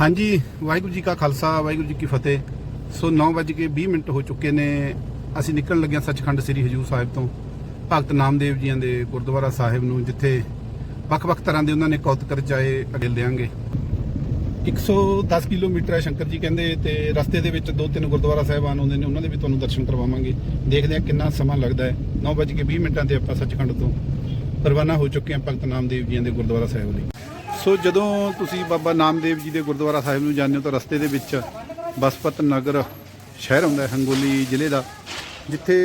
ਹਾਂਜੀ, ਵਾਹਿਗੁਰੂ ਜੀ ਕਾ ਖਾਲਸਾ, ਵਾਹਿਗੁਰੂ ਜੀ ਕੀ ਫਤਿਹ। ਸੋ 9:20 ਮਿੰਟ ਹੋ ਚੁੱਕੇ ਨੇ। ਅਸੀਂ ਨਿਕਲਣ ਲੱਗੇ ਹਾਂ ਸੱਚਖੰਡ ਸ੍ਰੀ ਹਜੂਰ ਸਾਹਿਬ ਤੋਂ। ਭਗਤ ਨਾਮਦੇਵ ਜੀਆਂ ਦੇ ਗੁਰਦੁਆਰਾ ਸਾਹਿਬ ਨੂੰ, ਜਿੱਥੇ ਵੱਖ-ਵੱਖ ਤਰ੍ਹਾਂ ਦੇ ਉਹਨਾਂ ਨੇ ਕੌਤਕ ਰਚਾਏ ਅੱਗੇ ਲਿਆਂਗੇ। 110 ਕਿਲੋਮੀਟਰ ਹੈ ਸ਼ੰਕਰ ਜੀ ਕਹਿੰਦੇ, ਤੇ ਰਸਤੇ ਦੇ ਵਿੱਚ ਦੋ ਤਿੰਨ ਗੁਰਦੁਆਰਾ ਸਾਹਿਬਾਨ ਆਉਂਦੇ ਨੇ, ਉਹਨਾਂ ਦੇ ਵੀ ਤੁਹਾਨੂੰ ਦਰਸ਼ਨ ਕਰਵਾਵਾਂਗੇ। ਦੇਖਦੇ ਹਾਂ ਕਿੰਨਾ ਸਮਾਂ ਲੱਗਦਾ ਹੈ। 9:20 ਮਿੰਟਾਂ ਤੇ ਆਪਾਂ ਸੱਚਖੰਡ ਤੋਂ ਰਵਾਨਾ ਹੋ ਚੁੱਕੇ ਹਾਂ ਭਗਤ ਨਾਮਦੇਵ ਜੀਆਂ ਦੇ ਗੁਰਦੁਆਰਾ ਸਾਹਿਬ ਲਈ। ਸੋ ਜਦੋਂ ਤੁਸੀਂ ਬਾਬਾ ਨਾਮਦੇਵ ਜੀ ਦੇ ਗੁਰਦੁਆਰਾ ਸਾਹਿਬ ਨੂੰ ਜਾਂਦੇ ਹੋ ਤਾਂ ਰਸਤੇ ਦੇ ਵਿੱਚ ਬਸਪਤ ਨਗਰ ਸ਼ਹਿਰ ਹੁੰਦਾ ਹੈ, ਹੰਗੋਲੀ ਜ਼ਿਲ੍ਹੇ ਦਾ, ਜਿੱਥੇ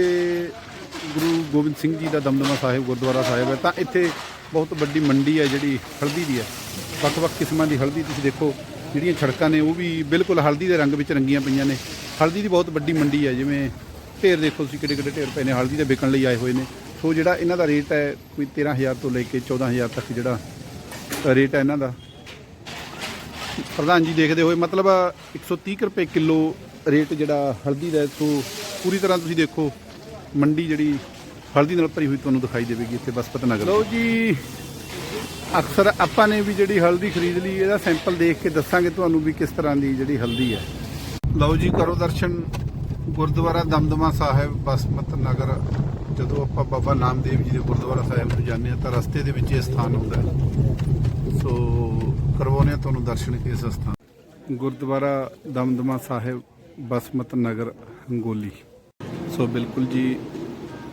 ਗੁਰੂ ਗੋਬਿੰਦ ਸਿੰਘ ਜੀ ਦਾ ਦਮਦਮਾ ਸਾਹਿਬ ਗੁਰਦੁਆਰਾ ਸਾਹਿਬ ਹੈ, ਤਾਂ ਇੱਥੇ ਬਹੁਤ ਵੱਡੀ ਮੰਡੀ ਹੈ ਜਿਹੜੀ ਹਲਦੀ ਦੀ ਹੈ। ਵੱਖ-ਵੱਖ ਕਿਸਮਾਂ ਦੀ ਹਲਦੀ ਤੁਸੀਂ ਦੇਖੋ, ਜਿਹੜੀਆਂ ਸੜਕਾਂ ਨੇ, ਉਹ ਵੀ ਬਿਲਕੁਲ ਹਲਦੀ ਦੇ ਰੰਗ ਵਿੱਚ ਰੰਗੀਆਂ ਪਈਆਂ ਨੇ। ਹਲਦੀ ਦੀ ਬਹੁਤ ਵੱਡੀ ਮੰਡੀ ਹੈ, ਜਿਵੇਂ ਢੇਰ ਦੇਖੋ ਤੁਸੀਂ ਕਿੱਡੇ ਕਿੱਡੇ ਢੇਰ ਪਏ ਨੇ, ਹਲਦੀ ਦੇ ਵਿਕਣ ਲਈ ਆਏ ਹੋਏ ਨੇ। ਸੋ ਜਿਹੜਾ ਇਹਨਾਂ ਦਾ ਰੇਟ ਹੈ, ਕੋਈ 13000 ਤੋਂ ਲੈ ਕੇ 14000 ਤੱਕ ਜਿਹੜਾ ਰੇਟ ਹੈ ਇਹਨਾਂ ਦਾ। ਪ੍ਰਧਾਨ ਜੀ ਦੇਖਦੇ ਹੋਏ ਮਤਲਬ 130 ਕੁ ਰੁਪਏ ਕਿਲੋ ਰੇਟ ਜਿਹੜਾ ਹਲਦੀ ਦਾ ਹੈ। ਸੋ ਪੂਰੀ ਤਰ੍ਹਾਂ ਤੁਸੀਂ ਦੇਖੋ, ਮੰਡੀ ਜਿਹੜੀ ਹਲਦੀ ਨਾਲ ਭਰੀ ਹੋਈ ਤੁਹਾਨੂੰ ਦਿਖਾਈ ਦੇਵੇਗੀ ਇੱਥੇ ਬਸਪਤ ਨਗਰ। ਲਓ ਜੀ, ਅਕਸਰ ਆਪਾਂ ਨੇ ਵੀ ਜਿਹੜੀ ਹਲਦੀ ਖਰੀਦ ਲਈ, ਇਹਦਾ ਸੈਂਪਲ ਦੇਖ ਕੇ ਦੱਸਾਂਗੇ ਤੁਹਾਨੂੰ ਵੀ ਕਿਸ ਤਰ੍ਹਾਂ ਦੀ ਜਿਹੜੀ ਹਲਦੀ ਹੈ। ਲਓ ਜੀ, ਕਰੋ ਦਰਸ਼ਨ। ਗੁਰਦੁਆਰਾ ਦਮਦਮਾ ਸਾਹਿਬ ਬਸਮਤ ਨਗਰ। ਜਦੋਂ ਆਪਾਂ ਬਾਬਾ ਨਾਮਦੇਵ ਜੀ ਦੇ ਗੁਰਦੁਆਰਾ ਸਾਹਿਬ ਨੂੰ ਜਾਂਦੇ ਹਾਂ, ਤਾਂ ਰਸਤੇ ਦੇ ਵਿੱਚ ਇਹ ਸਥਾਨ ਹੁੰਦਾ ਹੈ। ਸੋ ਕਰਵਾਉਂਦੇ ਹਾਂ ਤੁਹਾਨੂੰ ਦਰਸ਼ਨ ਇਸ ਸਥਾਨ। ਗੁਰਦੁਆਰਾ ਦਮਦਮਾ ਸਾਹਿਬ, ਬਸਮਤ ਨਗਰ, ਹੰਗੋਲੀ। ਸੋ ਬਿਲਕੁਲ ਜੀ,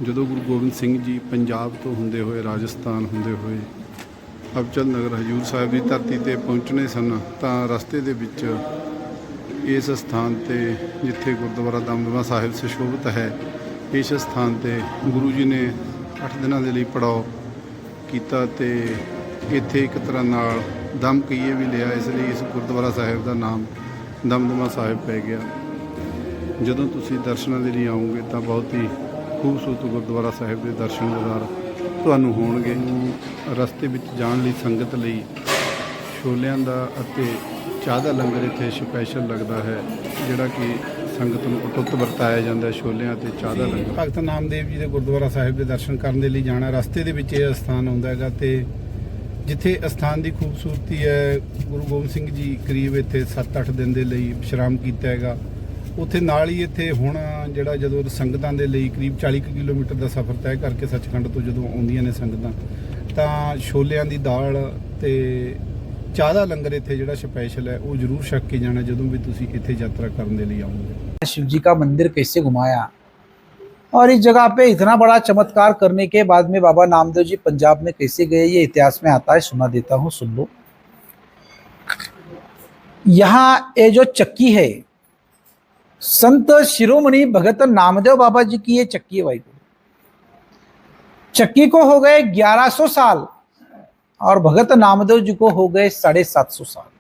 ਜਦੋਂ ਗੁਰੂ ਗੋਬਿੰਦ ਸਿੰਘ ਜੀ ਪੰਜਾਬ ਤੋਂ ਹੁੰਦੇ ਹੋਏ, ਰਾਜਸਥਾਨ ਹੁੰਦੇ ਹੋਏ ਅਬਚਲ ਨਗਰ ਹਜੂਰ ਸਾਹਿਬ ਦੀ ਧਰਤੀ ਤੇ ਪਹੁੰਚਣੇ ਸਨ, ਤਾਂ ਰਸਤੇ ਦੇ ਵਿੱਚ ਇਸ ਸਥਾਨ ਤੇ ਜਿੱਥੇ ਗੁਰਦੁਆਰਾ ਦਮਦਮਾ ਸਾਹਿਬ ਸੁਸ਼ੋਭਿਤ ਹੈ, ਇਸ ਸਥਾਨ ਤੇ ਗੁਰੂ ਜੀ ਨੇ 8 ਦਿਨਾਂ ਦੇ ਲਈ ਪੜਾਓ ਕੀਤਾ ਤੇ ਇੱਥੇ ਇੱਕ ਤਰ੍ਹਾਂ ਨਾਲ ਦਮ ਕਹੀਏ ਵੀ ਲਿਆ, ਇਸ ਲਈ ਇਸ ਗੁਰਦੁਆਰਾ ਸਾਹਿਬ ਦਾ ਨਾਮ ਦਮਦਮਾ ਸਾਹਿਬ ਪੈ ਗਿਆ। ਜਦੋਂ ਤੁਸੀਂ ਦਰਸ਼ਨਾਂ ਦੇ ਲਈ ਆਓਗੇ ਤਾਂ ਬਹੁਤ ਹੀ ਖੂਬਸੂਰਤ ਗੁਰਦੁਆਰਾ ਸਾਹਿਬ ਦੇ ਦਰਸ਼ਨ ਦਿਦਾਰ ਤੁਹਾਨੂੰ ਹੋਣਗੇ। ਰਸਤੇ ਵਿੱਚ ਜਾਣ ਲਈ ਸੰਗਤ ਲਈ ਛੋਲਿਆਂ ਦਾ ਅਤੇ ਚਾਹ ਦਾ ਲੰਗਰ ਇੱਥੇ ਸਪੈਸ਼ਲ ਲੱਗਦਾ ਹੈ, ਜਿਹੜਾ ਕਿ ਸੰਗਤ ਨੂੰ ਅਟੁੱਟ ਵਰਤਾਇਆ ਜਾਂਦਾ ਹੈ ਛੋਲਿਆਂ ਤੇ ਚਾਹ ਦਾ ਲੰਗਰ। ਭਗਤ ਨਾਮਦੇਵ ਜੀ ਦੇ ਗੁਰਦੁਆਰਾ ਸਾਹਿਬ ਦੇ ਦਰਸ਼ਨ ਕਰਨ ਦੇ ਲਈ ਜਾਣਾ, ਰਸਤੇ ਦੇ ਵਿੱਚ ਇਹ ਸਥਾਨ ਆਉਂਦਾ ਹੈਗਾ ਤੇ ਜਿੱਥੇ ਅਸਥਾਨ ਦੀ ਖੂਬਸੂਰਤੀ ਹੈ, ਗੁਰੂ ਗੋਬਿੰਦ ਸਿੰਘ ਜੀ ਕਰੀਬ ਇੱਥੇ 7-8 ਦਿਨ ਦੇ ਲਈ ਵਿਸ਼ਰਾਮ ਕੀਤਾ ਹੈਗਾ। ਉੱਥੇ ਨਾਲ ਹੀ ਇੱਥੇ ਹੁਣ ਜਿਹੜਾ ਜਦੋਂ ਸੰਗਤਾਂ ਦੇ ਲਈ ਕਰੀਬ 40 ਕਿਲੋਮੀਟਰ ਦਾ ਸਫ਼ਰ ਤੈਅ ਕਰਕੇ ਸੱਚਖੰਡ ਤੋਂ ਜਦੋਂ ਆਉਂਦੀਆਂ ਨੇ ਸੰਗਤਾਂ, ਤਾਂ ਛੋਲਿਆਂ ਦੀ ਦਾਲ ਤੇ ਚਾਹ ਦਾ ਲੰਗਰ ਇੱਥੇ ਜਿਹੜਾ ਸਪੈਸ਼ਲ ਹੈ, ਉਹ ਜ਼ਰੂਰ ਛਕ ਕੇ ਜਾਣਾ ਜਦੋਂ ਵੀ ਤੁਸੀਂ ਇੱਥੇ ਯਾਤਰਾ ਕਰਨ ਦੇ ਲਈ ਆਉਂਗੇ ਸ਼ਿਵ ਸ਼ਿਵਜੀ ਦਾ ਮੰਦਿਰ ਕੈਸੇ ਘੁਮਾਇਆ? और इस जगह पे इतना बड़ा चमत्कार करने के बाद में बाबा नामदेव जी पंजाब में कैसे गए, ये इतिहास में आता है, सुना देता हूँ, सुन लो। यहाँ ये जो चक्की है, संत शिरोमणि भगत नामदेव बाबा जी की ये चक्की है भाई। चक्की को हो गए 1100 साल और भगत नामदेव जी को हो गए साढ़े सात सौ साल।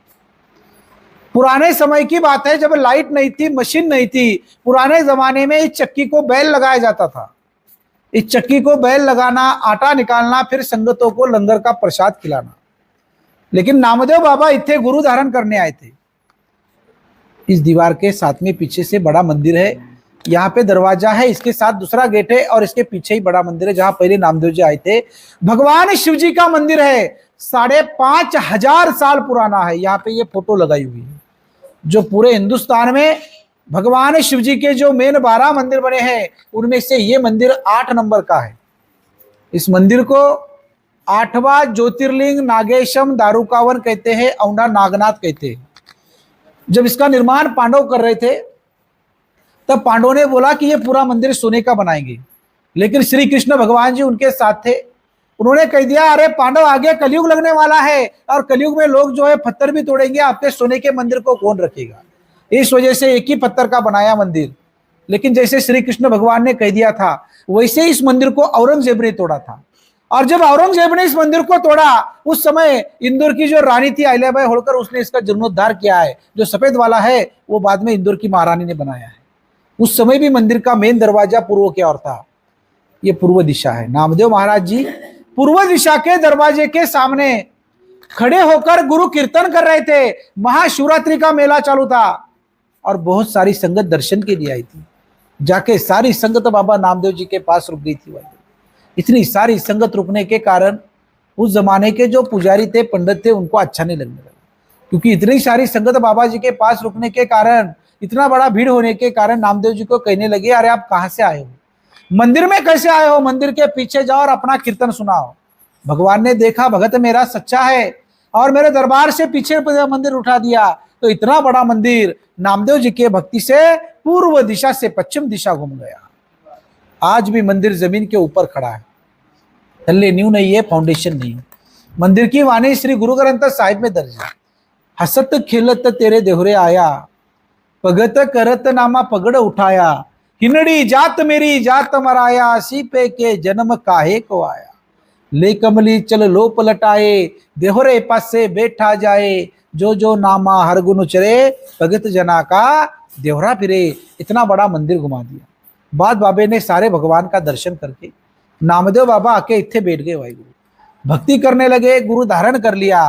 पुराने समय की बात है, जब लाइट नहीं थी, मशीन नहीं थी, पुराने जमाने में इस चक्की को बैल लगाया जाता था। इस चक्की को बैल लगाना, आटा निकालना, फिर संगतों को लंगर का प्रसाद खिलाना। लेकिन नामदेव बाबा इतने गुरु धारण करने आए थे। इस दीवार के साथ में पीछे से बड़ा मंदिर है। यहाँ पे दरवाज़ा है, इसके साथ दूसरा गेट है और इसके पीछे ही बड़ा मंदिर है, जहाँ पहले नामदेव जी आए थे। भगवान शिव जी का मंदिर है। साढ़े पाँच हज़ार साल पुराना है। यहाँ पे ये फ़ोटो लगाई हुई है। जो पूरे हिंदुस्तान में भगवान शिव जी के जो मेन बारह मंदिर बने हैं, उनमें से ये मंदिर आठ नंबर का है। इस मंदिर को आठवां ज्योतिर्लिंग नागेशम दारुकावन कहते हैं औंडा नागनाथ कहते हैं। जब इसका निर्माण पांडव कर रहे थे, तब पांडवों ने बोला कि ये पूरा मंदिर सोने का बनाएँगे। लेकिन श्री कृष्ण भगवान जी उनके साथ थे। उन्होंने कह दिया, अरे पांडव, आगे कलयुग लगने वाला है और कलयुग में लोग जो है पत्थर भी तोड़ेंगे, आपके सोने के मंदिर को कौन रखेगा? इस वजह से एक ही पत्थर का बनाया मंदिर। लेकिन जैसे श्री कृष्ण भगवान ने कह दिया था, वैसे इस मंदिर को औरंगज़ेब ने तोड़ा था। और जब औरंगज़ेब ने इस मंदिर को तोड़ा, उस समय इंदौर की जो रानी थी अहिल्याबाई होलकर, उसने इसका जीर्णोद्धार किया है। जो सफ़ेद वाला है, वो बाद में इंदौर की महारानी ने बनाया है। उस समय भी मंदिर का मेन दरवाज़ा पूर्व की ओर था। ये पूर्व दिशा है। नामदेव महाराज जी पूर्व दिशा के दरवाजे के सामने खड़े होकर गुरु कीर्तन कर रहे थे। महाशिवरात्रि का मेला चालू था और बहुत सारी संगत दर्शन के लिए आई थी। जाके सारी संगत बाबा नामदेव जी के पास रुक गई थी इतनी सारी संगत रुकने के कारण उस जमाने के जो पुजारी थे, पंडित थे, उनको अच्छा नहीं लगने लगा। क्योंकि इतनी सारी संगत बाबा जी के पास रुकने के कारण, इतना बड़ा भीड़ होने के कारण नामदेव जी को कहने लगे, अरे आप कहाँ से आए हो? मंदिर में कैसे आए हो? मंदिर के पीछे जाओ और अपना कीर्तन सुनाओ। भगवान ने देखा, भगत मेरा सच्चा है और मेरे दरबार से पीछे मंदिर उठा दिया। तो इतना बड़ा मंदिर नामदेव जी के भक्ति से पूर्व दिशा से पश्चिम दिशा घूम गया। आज भी मंदिर ज़मीन के ऊपर खड़ा है। थल्ले न्यू नहीं है फाउंडेशन नहीं। मंदिर की वाणी श्री गुरु ग्रंथ साहिब में दर्ज है। हसत खिलत तेरे देहरे आया भगत करत नामा पगड़ उठाया। हिनड़ी जात मेरी जात मराया, सीपे के जन्म काहे को आया? ले कमली चल लो पलटाए देहरे पासे बैठा जाए। जो जो नामा हर गुण चरे, भगत जना का देहरा फिरे। इतना बड़ा मंदिर घुमा दिया। बाद बाबे ने सारे भगवान का दर्शन करके, नामदेव बाबा आके इत्थे बैठ गए वाहिगुरु। भक्ति करने लगे, गुरु धारण कर लिया।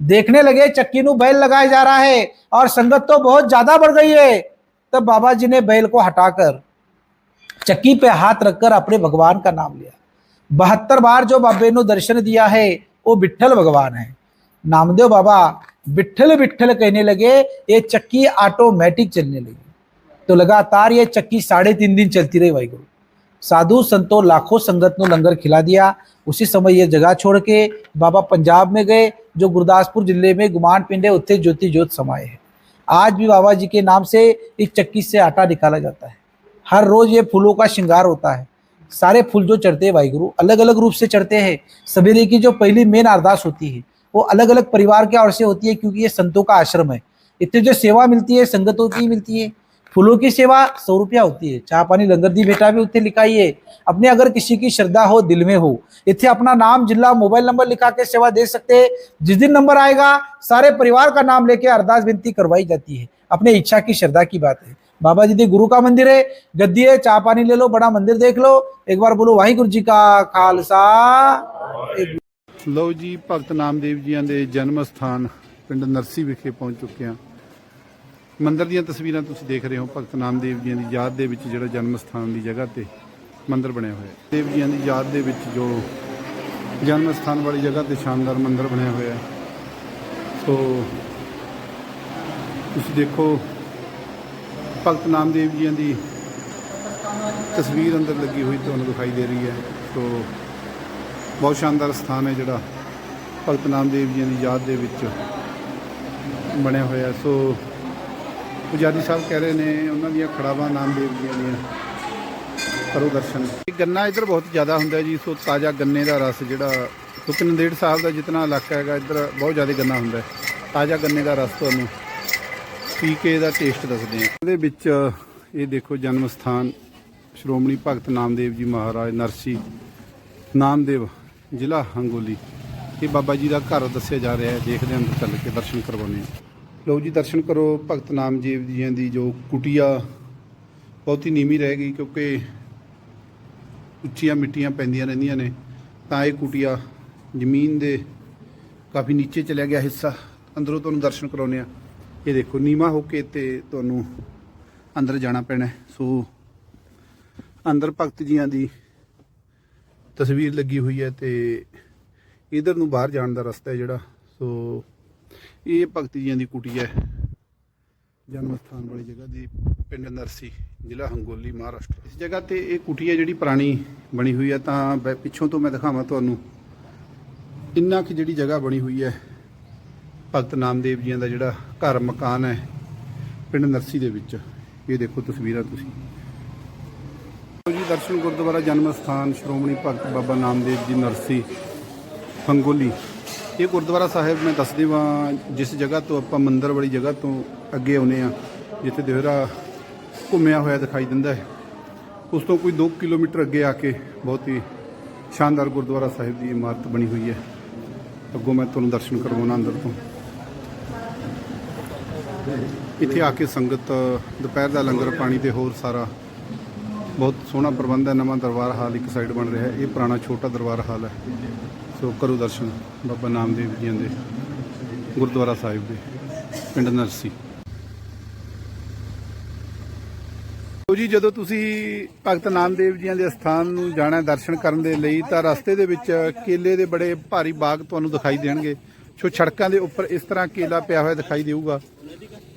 देखने लगे, चक्की नु बैल लगाया जा रहा है और संगत तो बहुत ज़्यादा बढ़ गई है। तब बाबा जी ने बैल को हटाकर चक्की पे हाथ रखकर अपने भगवान का नाम लिया। बहत्तर बार जो बाबे ने दर्शन दिया है, वो विठल भगवान है। नामदेव बाबा विठल विठल कहने लगे, ये चक्की ऑटोमेटिक चलने लगी। तो लगातार ये चक्की साढ़े तीन दिन चलती रही वाहिगुरु साधु संतों लाखों संगत ने लंगर खिला दिया। उसी समय ये जगह छोड़ के बाबा पंजाब में गए, जो गुरदासपुर ज़िले में गुमान पिंड है, उत्थे ज्योति ज्योत समाये है। आज भी बाबा जी के नाम से इस चक्की से आटा निकाला जाता है। हर रोज ये फूलों का श्रृंगार होता है। सारे फूल जो चढ़ते हैं वाहिगुरु अलग अलग रूप से चढ़ते हैं। सवेरे की जो पहली मेन अरदास होती है, वो अलग अलग परिवार के और से होती है क्योंकि ये संतों का आश्रम है। इतनी जो सेवा मिलती है, संगतों की मिलती है, फूलों की सेवा सौ रुपया होती है। चाह पानी लंगर दी बेटा भी उत्थे लिखाई है, अपने अगर किसी की श्रद्धा हो, दिल में हो, इतने अपना नाम, जिला, मोबाइल नंबर लिखा के सेवा दे सकते हैं। जिस दिन नंबर आएगा, सारे परिवार का नाम लेके अरदास विनती करवाई जाती है। अपने इच्छा की श्रद्धा की बात है। बाबा जी दे गुरु का मंदिर है गद्दी है चाह पानी ले लो बड़ा मंदिर देख लो एक बार बोलो वाहिगुरु जी का खालसा एक ਲਓ ਜੀ ਭਗਤ ਨਾਮਦੇਵ ਜੀਆਂ ਦੇ ਜਨਮ ਸਥਾਨ ਪਿੰਡ ਨਰਸੀ ਵਿਖੇ ਪਹੁੰਚ ਚੁੱਕੇ ਹਾਂ ਮੰਦਿਰ ਦੀਆਂ ਤਸਵੀਰਾਂ ਤੁਸੀਂ ਦੇਖ ਰਹੇ ਹੋ ਭਗਤ ਨਾਮਦੇਵ ਜੀਆਂ ਦੀ ਯਾਦ ਦੇ ਵਿੱਚ ਜਿਹੜਾ ਜਨਮ ਸਥਾਨ ਦੀ ਜਗ੍ਹਾ ਤੇ ਮੰਦਿਰ ਬਣਿਆ ਹੋਇਆ ਹੈ ਦੇਵ ਜੀਆਂ ਦੀ ਯਾਦ ਦੇ ਵਿੱਚ ਜੋ ਜਨਮ ਸਥਾਨ ਵਾਲੀ ਜਗ੍ਹਾ ਤੇ ਸ਼ਾਨਦਾਰ ਮੰਦਿਰ ਬਣਿਆ ਹੋਇਆ ਹੈ ਸੋ ਤੁਸੀਂ ਦੇਖੋ ਭਗਤ ਨਾਮਦੇਵ ਜੀਆਂ ਦੀ ਤਸਵੀਰ ਅੰਦਰ ਲੱਗੀ ਹੋਈ ਤੁਹਾਨੂੰ ਦਿਖਾਈ ਦੇ ਰਹੀ ਹੈ। ਸੋ ਬਹੁਤ ਸ਼ਾਨਦਾਰ ਸਥਾਨ ਹੈ ਜਿਹੜਾ ਭਗਤ ਨਾਮਦੇਵ ਜੀ ਦੀ ਯਾਦ ਦੇ ਵਿੱਚ ਬਣਿਆ ਹੋਇਆ ਸੋ ਪੁਜਾਰੀ ਸਾਹਿਬ ਕਹਿ ਰਹੇ ਨੇ ਉਹਨਾਂ ਦੀਆਂ ਖੜਾਵਾਂ ਨਾਮਦੇਵ ਜੀ ਦੀਆਂ, ਕਰੋ ਦਰਸ਼ਨ। ਗੰਨਾ ਇੱਧਰ ਬਹੁਤ ਜ਼ਿਆਦਾ ਹੁੰਦਾ ਜੀ, ਸੋ ਤਾਜ਼ਾ ਗੰਨੇ ਦਾ ਰਸ ਜਿਹੜਾ ਕਿਉਂਕਿ ਨੰਦੇੜ ਸਾਹਿਬ ਦਾ ਜਿਤਨਾ ਇਲਾਕਾ ਹੈਗਾ, ਇੱਧਰ ਬਹੁਤ ਜ਼ਿਆਦਾ ਗੰਨਾ ਹੁੰਦਾ ਤਾਜ਼ਾ ਗੰਨੇ ਦਾ ਰਸ ਤੁਹਾਨੂੰ ਪੀ ਕੇ ਇਹਦਾ ਟੇਸਟ ਦੱਸਦੇ ਹਾਂ। ਇਹਦੇ ਵਿੱਚ, ਇਹ ਦੇਖੋ ਜਨਮ ਸਥਾਨ, ਸ਼੍ਰੋਮਣੀ ਭਗਤ ਨਾਮਦੇਵ ਜੀ ਮਹਾਰਾਜ, ਨਰਸੀ, ਨਾਮਦੇਵ, ਜ਼ਿਲ੍ਹਾ ਹੰਗੋਲੀ। ਇਹ ਬਾਬਾ ਜੀ ਦਾ ਘਰ ਦੱਸਿਆ ਜਾ ਰਿਹਾ ਹੈ, ਦੇਖਦੇ ਹਾਂ ਅੰਦਰ ਚੱਲ ਕੇ ਦਰਸ਼ਨ ਕਰਵਾਉਂਦੇ ਹਾਂ। ਲਓ ਜੀ, ਦਰਸ਼ਨ ਕਰੋ ਭਗਤ ਨਾਮਦੇਵ ਜੀਆਂ ਦੀ ਜੋ ਕੁਟੀਆ ਬਹੁਤੀ ਨੀਵੀਂ ਰਹਿ ਗਈ ਕਿਉਂਕਿ ਉੱਚੀਆਂ ਮਿੱਟੀਆਂ ਪੈਂਦੀਆਂ ਰਹਿੰਦੀਆਂ ਨੇ, ਤਾਂ ਇਹ ਕੁਟੀਆ ਜ਼ਮੀਨ ਦੇ ਕਾਫੀ ਨੀਚੇ ਚਲਿਆ ਗਿਆ ਹਿੱਸਾ। ਅੰਦਰੋਂ ਤੁਹਾਨੂੰ ਦਰਸ਼ਨ ਕਰਾਉਂਦੇ ਆ ਇਹ ਦੇਖੋ, ਨੀਵਾਂ ਹੋ ਕੇ ਤੇ ਤੁਹਾਨੂੰ ਅੰਦਰ ਜਾਣਾ ਪੈਣਾ ਸੋ ਅੰਦਰ ਭਗਤ ਜੀਆਂ ਦੀ ਤਸਵੀਰ ਲੱਗੀ ਹੋਈ ਹੈ ਤੇ ਇਧਰ ਨੂੰ ਬਾਹਰ ਜਾਣ ਦਾ ਰਸਤਾ ਹੈ ਜਿਹੜਾ। ਸੋ ਇਹ ਭਗਤ ਜੀਆਂ ਦੀ ਕੁਟੀ ਹੈ। ਜਨਮ ਸਥਾਨ ਵਾਲੀ ਜਗ੍ਹਾ ਦੀ ਪਿੰਡ ਨਰਸੀ, ਜ਼ਿਲ੍ਹਾ ਹੰਗੋਲੀ, ਮਹਾਰਾਸ਼ਟਰ। ਇਸ ਜਗ੍ਹਾ ਤੇ ਇਹ ਕੁਟੀ ਹੈ ਜਿਹੜੀ ਪੁਰਾਣੀ ਬਣੀ ਹੋਈ ਹੈ। ਤਾਂ ਪਿੱਛੋਂ ਤੋਂ ਮੈਂ ਦਿਖਾਵਾਂ ਤੁਹਾਨੂੰ। ਇੰਨਾ ਕਿ ਜਿਹੜੀ ਜਗ੍ਹਾ ਬਣੀ ਹੋਈ ਹੈ ਭਗਤ ਨਾਮਦੇਵ ਜੀਆਂ ਦਾ ਜਿਹੜਾ ਘਰ ਮਕਾਨ ਹੈ, ਪਿੰਡ ਨਰਸੀ ਦੇ ਵਿੱਚ। ਇਹ ਦੇਖੋ ਤਸਵੀਰਾਂ ਤੁਸੀਂ। ਜੀ, ਦਰਸ਼ਨ ਗੁਰਦੁਆਰਾ ਜਨਮ ਸਥਾਨ, ਸ਼੍ਰੋਮਣੀ ਭਗਤ ਬਾਬਾ ਨਾਮਦੇਵ ਜੀ ਨਰਸੀ ਫੰਗੋਲੀ ਇਹ ਗੁਰਦੁਆਰਾ ਸਾਹਿਬ ਮੈਂ ਦੱਸ ਦੇਵਾਂ ਜਿਸ ਜਗ੍ਹਾ ਤੋਂ ਆਪਾਂ ਮੰਦਰ ਵਾਲੀ ਜਗ੍ਹਾ ਤੋਂ ਅੱਗੇ ਆਉਨੇ ਆ ਜਿੱਥੇ ਦੇਹਰਾ ਘੁੰਮਿਆ ਹੋਇਆ ਦਿਖਾਈ ਦਿੰਦਾ ਹੈ। ਉਸ ਤੋਂ ਕੋਈ 2 ਕਿਲੋਮੀਟਰ ਅੱਗੇ ਆ ਕੇ ਬਹੁਤ ਹੀ ਸ਼ਾਨਦਾਰ ਗੁਰਦੁਆਰਾ ਸਾਹਿਬ ਦੀ ਇਮਾਰਤ ਬਣੀ ਹੋਈ ਹੈ। ਅੱਗੋਂ ਮੈਂ ਤੁਹਾਨੂੰ ਦਰਸ਼ਨ ਕਰਵਾਉਣਾ ਅੰਦਰ ਤੋਂ। ਇੱਥੇ ਆ ਕੇ ਸੰਗਤ, ਦੁਪਹਿਰ ਦਾ ਲੰਗਰ ਪਾਣੀ ਤੇ ਹੋਰ ਸਾਰਾ ਬਹੁਤ ਸੋਹਣਾ ਪ੍ਰਬੰਧ ਹੈ, ਨਵਾਂ ਦਰਬਾਰ ਹਾਲ ਇੱਕ ਸਾਈਡ ਬਣ ਰਿਹਾ ਹੈ, ਇਹ ਪੁਰਾਣਾ ਛੋਟਾ ਦਰਬਾਰ ਹਾਲ ਹੈ। ਸੋ ਕਰੋ ਦਰਸ਼ਨ ਬਾਬਾ ਨਾਮਦੇਵ ਜੀ ਦੇ, ਗੁਰਦੁਆਰਾ ਸਾਹਿਬ ਦੇ, ਪਿੰਡ ਨਰਸੀ। ਲਓ ਜੀ, ਜਦੋਂ ਤੁਸੀਂ ਭਗਤ ਨਾਮਦੇਵ ਜੀਆਂ ਦੇ ਸਥਾਨ ਨੂੰ ਜਾਣਾ ਦਰਸ਼ਨ ਕਰਨ ਦੇ ਲਈ, ਤਾਂ ਰਸਤੇ ਦੇ ਵਿੱਚ ਕੇਲੇ ਦੇ ਬੜੇ ਭਾਰੀ ਬਾਗ ਤੁਹਾਨੂੰ ਦਿਖਾਈ ਦੇਣਗੇ। ਸੋ ਸੜਕਾਂ ਦੇ ਉੱਪਰ ਇਸ ਤਰ੍ਹਾਂ ਕੇਲਾ ਪਿਆ ਹੋਇਆ ਦਿਖਾਈ ਦੇਊਗਾ।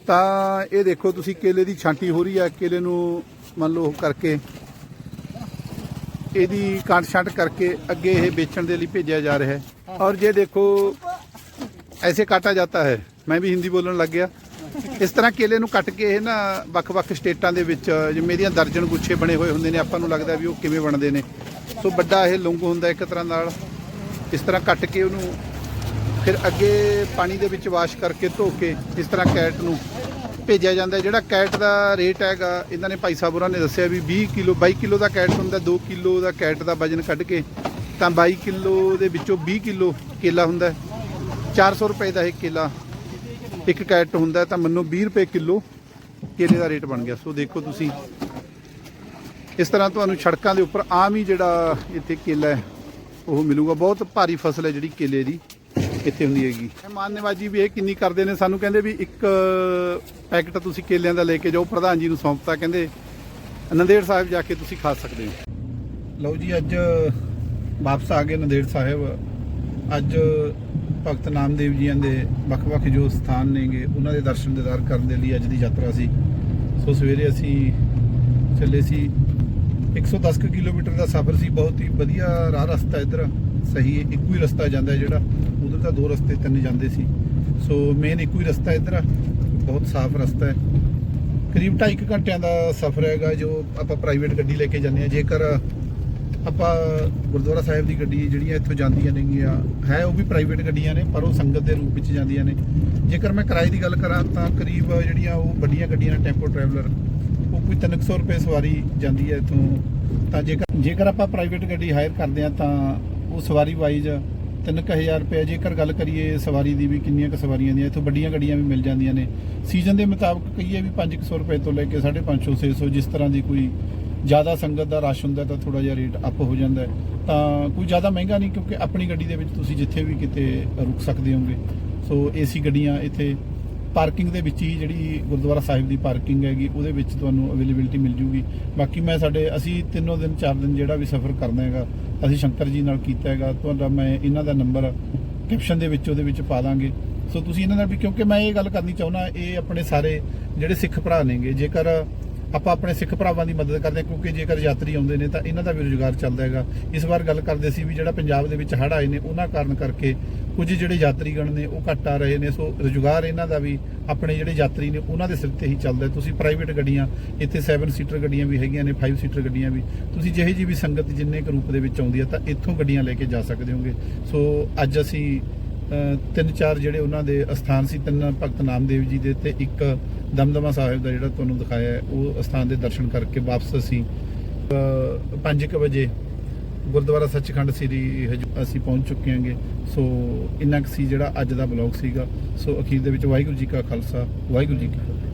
ਤਾਂ ਇਹ ਦੇਖੋ ਤੁਸੀਂ ਕੇਲੇ ਦੀ ਛਾਂਟੀ ਹੋ ਰਹੀ ਹੈ ਕੇਲੇ ਨੂੰ ਮੰਨ ਲਓ ਕਰਕੇ, ਇਹਦੀ ਕਾਟ ਛਾਂਟ ਕਰਕੇ ਅੱਗੇ ਇਹ ਵੇਚਣ ਦੇ ਲਈ ਭੇਜਿਆ ਜਾ ਰਿਹਾ ਹੈ। ਔਰ ਜੇ ਦੇਖੋ, ਐਸੇ ਕਾਟਾ ਜਾਂਦਾ ਹੈ, ਮੈਂ ਵੀ ਹਿੰਦੀ ਬੋਲਣ ਲੱਗ ਗਿਆ। ਇਸ ਤਰ੍ਹਾਂ ਕੇਲੇ ਨੂੰ ਕੱਟ ਕੇ ਇਹ ਨਾ ਵੱਖ-ਵੱਖ ਸਟੇਟਾਂ ਦੇ ਵਿੱਚ, ਜਿਵੇਂ ਇਹਦੀਆਂ ਦਰਜਨ ਗੁੱਛੇ ਬਣੇ ਹੋਏ ਹੁੰਦੇ ਨੇ, ਆਪਾਂ ਨੂੰ ਲੱਗਦਾ ਵੀ ਉਹ ਕਿਵੇਂ ਬਣਦੇ ਨੇ। ਸੋ ਵੱਡਾ ਇਹ ਲੁੰਗ ਹੁੰਦਾ ਇੱਕ ਤਰ੍ਹਾਂ ਨਾਲ। ਇਸ ਤਰ੍ਹਾਂ ਕੱਟ ਕੇ ਉਹਨੂੰ ਫਿਰ ਅੱਗੇ ਪਾਣੀ ਦੇ ਵਿੱਚ ਵਾਸ਼ ਕਰਕੇ ਧੋ ਕੇ ਇਸ ਤਰ੍ਹਾਂ ਕੈਟ ਨੂੰ ਭੇਜਿਆ ਜਾਂਦਾ ਜਿਹੜਾ ਕੈਟ ਦਾ ਰੇਟ ਹੈਗਾ, ਇਹਨਾਂ ਨੇ ਭਾਈ ਸਾਹਿਬ ਹੋਰਾਂ ਨੇ ਦੱਸਿਆ ਵੀ 20 ਕਿਲੋ 22 ਕਿਲੋ ਦਾ ਕੈਟ ਹੁੰਦਾ 2 ਕਿਲੋ ਦਾ ਕੈਟ ਦਾ ਵਜਨ ਕੱਢ ਕੇ ਤਾਂ 22 ਕਿਲੋ ਦੇ ਵਿੱਚੋਂ 20 ਕਿਲੋ ਕੇਲਾ ਹੁੰਦਾ ਹੈ। 400 ਰੁਪਏ ਦਾ ਇਹ ਕੇਲਾ ਇੱਕ ਕੈਟ ਹੁੰਦਾ ਤਾਂ ਮੰਨੋ 20 ਰੁਪਏ ਕਿਲੋ ਕੇਲੇ ਦਾ ਰੇਟ ਬਣ ਗਿਆ। ਸੋ ਦੇਖੋ ਤੁਸੀਂ, ਇਸ ਤਰ੍ਹਾਂ ਤੁਹਾਨੂੰ ਸੜਕਾਂ ਦੇ ਉੱਪਰ ਆਮ ਹੀ ਜਿਹੜਾ ਇੱਥੇ ਕੇਲਾ ਉਹ ਮਿਲੂਗਾ। ਬਹੁਤ ਭਾਰੀ ਫਸਲ ਹੈ ਜਿਹੜੀ ਕੇਲੇ ਦੀ। ਕਿੱਥੇ ਹੁੰਦੀ ਹੈਗੀ? ਮਾਨਨੇਵਾਜੀ ਵੀ ਇਹ ਕਿੰਨੀ ਕਰਦੇ ਨੇ, ਸਾਨੂੰ ਕਹਿੰਦੇ ਵੀ ਇੱਕ ਪੈਕਟ ਤੁਸੀਂ ਕੇਲਿਆਂ ਦਾ ਲੈ ਕੇ ਜਾਓ, ਪ੍ਰਧਾਨ ਜੀ ਨੂੰ ਸੌਂਪਤਾ, ਕਹਿੰਦੇ ਨੰਦੇੜ ਸਾਹਿਬ ਜਾ ਕੇ ਤੁਸੀਂ ਖਾ ਸਕਦੇ ਹੋ। ਲਓ ਜੀ, ਅੱਜ ਵਾਪਸ ਆ ਗਏ ਨੰਦੇੜ ਸਾਹਿਬ। ਅੱਜ ਭਗਤ ਨਾਮਦੇਵ ਜੀਆਂ ਦੇ ਵੱਖ-ਵੱਖ ਜੋ ਸਥਾਨ ਨੇਗੇ, ਉਹਨਾਂ ਦੇ ਦਰਸ਼ਨ ਦਿਦਾਰ ਕਰਨ ਦੇ ਲਈ ਅੱਜ ਦੀ ਯਾਤਰਾ ਸੀ। ਸੋ ਸਵੇਰੇ ਅਸੀਂ ਚੱਲੇ ਸੀ। 110 ਕੁ ਕਿਲੋਮੀਟਰ ਦਾ ਸਫ਼ਰ ਸੀ, ਬਹੁਤ ਹੀ ਵਧੀਆ ਰਾਹ ਰਸਤਾ ਇੱਧਰ। ਸਹੀ ਇੱਕੋ ਹੀ ਰਸਤਾ ਜਾਂਦਾ ਜਿਹੜਾ। ਉਧਰ ਤਾਂ ਦੋ ਰਸਤੇ ਤਿੰਨ ਜਾਂਦੇ ਸੀ। ਸੋ ਮੇਨ ਇੱਕੋ ਹੀ ਰਸਤਾ ਇੱਧਰ ਬਹੁਤ ਸਾਫ਼ ਰਸਤਾ ਹੈ। ਕਰੀਬ 2.5 ਘੰਟਿਆਂ ਦਾ ਸਫ਼ਰ ਹੈਗਾ, ਜੋ ਆਪਾਂ ਪ੍ਰਾਈਵੇਟ ਗੱਡੀ ਲੈ ਕੇ ਜਾਂਦੇ ਆ ਜੇਕਰ ਆਪਾਂ ਗੁਰਦੁਆਰਾ ਸਾਹਿਬ ਦੀ ਗੱਡੀ ਜਿਹੜੀਆਂ ਇੱਥੋਂ ਜਾਂਦੀਆਂ ਨੇਗੀਆਂ ਹੈ ਉਹ ਵੀ ਪ੍ਰਾਈਵੇਟ ਗੱਡੀਆਂ ਨੇ, ਪਰ ਉਹ ਸੰਗਤ ਦੇ ਰੂਪ ਵਿੱਚ ਜਾਂਦੀਆਂ ਨੇ। ਜੇਕਰ ਮੈਂ ਕਿਰਾਏ ਦੀ ਗੱਲ ਕਰਾਂ, ਤਾਂ ਕਰੀਬ ਜਿਹੜੀਆਂ ਉਹ ਵੱਡੀਆਂ ਗੱਡੀਆਂ ਨੇ ਟੈਂਪੋ ਟਰੈਵਲਰ ਉਹ ਕੋਈ 300 ਰੁਪਏ ਸਵਾਰੀ ਜਾਂਦੀ ਹੈ ਇੱਥੋਂ। ਤਾਂ ਜੇਕਰ ਜੇਕਰ ਆਪਾਂ ਪ੍ਰਾਈਵੇਟ ਗੱਡੀ ਹਾਇਰ ਕਰਦੇ ਆ ਤਾਂ ਉਹ ਸਵਾਰੀ ਵਾਈਜ਼ 3000 ਰੁਪਏ। ਜੇਕਰ ਗੱਲ ਕਰੀਏ ਸਵਾਰੀ ਦੀ ਵੀ ਕਿੰਨੀਆਂ ਕੁ ਸਵਾਰੀਆਂ ਦੀਆਂ, ਇੱਥੋਂ ਵੱਡੀਆਂ ਗੱਡੀਆਂ ਵੀ ਮਿਲ ਜਾਂਦੀਆਂ ਨੇ। ਸੀਜ਼ਨ ਦੇ ਮੁਤਾਬਕ ਕਹੀਏ ਵੀ 500 ਰੁਪਏ ਤੋਂ ਲੈ ਕੇ 550 600 ਜਿਸ ਤਰ੍ਹਾਂ ਦੀ ਕੋਈ ਜ਼ਿਆਦਾ ਸੰਗਤ ਦਾ ਰਸ਼ ਹੁੰਦਾ ਤਾਂ ਥੋੜਾ ਜਿਹਾ ਰੇਟ ਅਪ ਹੋ ਜਾਂਦਾ ਤਾਂ ਕੋਈ ਜ਼ਿਆਦਾ ਮਹਿੰਗਾ ਨਹੀਂ, ਕਿਉਂਕਿ ਆਪਣੀ ਗੱਡੀ ਦੇ ਵਿੱਚ ਤੁਸੀਂ ਜਿੱਥੇ ਵੀ ਕਿਤੇ ਰੁਕ ਸਕਦੇ ਹੋਗੇ ਸੋ ਏਸੀ ਗੱਡੀਆਂ ਇੱਥੇ ਪਾਰਕਿੰਗ ਦੇ ਵਿੱਚ ਹੀ ਜਿਹੜੀ ਗੁਰਦੁਆਰਾ ਸਾਹਿਬ ਦੀ ਪਾਰਕਿੰਗ ਹੈਗੀ, ਉਹਦੇ ਵਿੱਚ ਤੁਹਾਨੂੰ ਅਵੇਲੇਬਿਲਟੀ ਮਿਲ ਜੂਗੀ। ਬਾਕੀ ਮੈਂ ਸਾਡੇ, ਅਸੀਂ ਤਿੰਨੋਂ ਦਿਨ, ਚਾਰ ਦਿਨ ਜਿਹੜਾ ਵੀ ਸਫ਼ਰ ਕਰਨਾ ਹੈਗਾ, ਅਸੀਂ ਸ਼ੰਕਰ ਜੀ ਨਾਲ ਕੀਤਾ ਹੈਗਾ, ਤੁਹਾਡਾ ਮੈਂ ਇਹਨਾਂ ਦਾ ਨੰਬਰ ਕੈਪਸ਼ਨ ਦੇ ਵਿੱਚ, ਉਹਦੇ ਵਿੱਚ ਪਾ ਦਾਂਗੇ। ਸੋ ਤੁਸੀਂ ਇਹਨਾਂ ਨਾਲ ਵੀ, ਕਿਉਂਕਿ ਮੈਂ ਇਹ ਗੱਲ ਕਰਨੀ ਚਾਹੁੰਦਾ, ਇਹ ਆਪਣੇ ਸਾਰੇ ਜਿਹੜੇ ਸਿੱਖ ਭਰਾ ਨੇਗੇ, ਜੇਕਰ ਆਪਾਂ ਆਪਣੇ ਸਿੱਖ ਭਰਾਵਾਂ ਦੀ ਮਦਦ ਕਰਦੇ ਹਾਂ, ਕਿਉਂਕਿ ਜੇਕਰ ਯਾਤਰੀ ਆਉਂਦੇ ਨੇ, ਤਾਂ ਇਹਨਾਂ ਦਾ ਵੀ ਰੁਜ਼ਗਾਰ ਚੱਲਦਾ ਹੈਗਾ। ਇਸ ਵਾਰ ਗੱਲ ਕਰਦੇ ਸੀ ਵੀ ਜਿਹੜਾ ਪੰਜਾਬ ਦੇ ਵਿੱਚ ਹੜ੍ਹ ਆਏ ਨੇ, ਉਹਨਾਂ ਕਾਰਨ ਕਰਕੇ ਕੁਝ ਜਿਹੜੇ ਯਾਤਰੀਗਣ ਨੇ ਉਹ ਘੱਟ ਆ ਰਹੇ ਨੇ, ਸੋ ਰੁਜ਼ਗਾਰ ਇਹਨਾਂ ਦਾ ਵੀ ਆਪਣੇ ਜਿਹੜੇ ਯਾਤਰੀ ਨੇ ਉਹਨਾਂ ਦੇ ਸਿਰ ਤੇ ਹੀ ਚੱਲਦਾ ਤੁਸੀਂ ਪ੍ਰਾਈਵੇਟ ਗੱਡੀਆਂ, ਇੱਥੇ 7 ਸੀਟਰ ਗੱਡੀਆਂ ਵੀ ਹੈਗੀਆਂ ਨੇ 5 ਸੀਟਰ ਗੱਡੀਆਂ ਵੀ। ਤੁਸੀਂ ਜਿਹੇ ਜੀ ਵੀ ਸੰਗਤ ਜਿੰਨੇ ਕੁ ਰੂਪ ਦੇ ਵਿੱਚ ਆਉਂਦੀ ਹੈ ਤਾਂ ਇੱਥੋਂ ਗੱਡੀਆਂ ਲੈ ਕੇ ਜਾ ਸਕਦੇ ਹੋਗੇ। ਸੋ ਅੱਜ ਅਸੀਂ ਤਿੰਨ ਚਾਰ ਜਿਹੜੇ ਉਹਨਾਂ ਦੇ ਅਸਥਾਨ ਸੀ, ਤਿੰਨ ਭਗਤ ਨਾਮਦੇਵ ਜੀ ਦੇ ਤੇ ਇੱਕ ਦਮਦਮਾ ਸਾਹਿਬ ਦਾ ਜਿਹੜਾ ਤੁਹਾਨੂੰ ਦਿਖਾਇਆ ਉਹ ਅਸਥਾਨ ਦੇ ਦਰਸ਼ਨ ਕਰਕੇ ਵਾਪਸ ਅਸੀਂ 5:00 ਵਜੇ ਗੁਰਦੁਆਰਾ ਸੱਚਖੰਡ ਸ੍ਰੀ ਹਜੂ- ਅਸੀਂ ਪਹੁੰਚ ਚੁੱਕੇ ਹਾਂਗੇ। ਸੋ ਇੰਨਾ ਕੁ ਸੀ ਜਿਹੜਾ ਅੱਜ ਦਾ ਬਲੌਗ ਸੀਗਾ। ਸੋ ਅਖੀਰ ਦੇ ਵਿੱਚ ਵਾਹਿਗੁਰੂ ਜੀ ਕਾ ਖਾਲਸਾ, ਵਾਹਿਗੁਰੂ ਜੀ ਕੀ ਫਤਿਹ।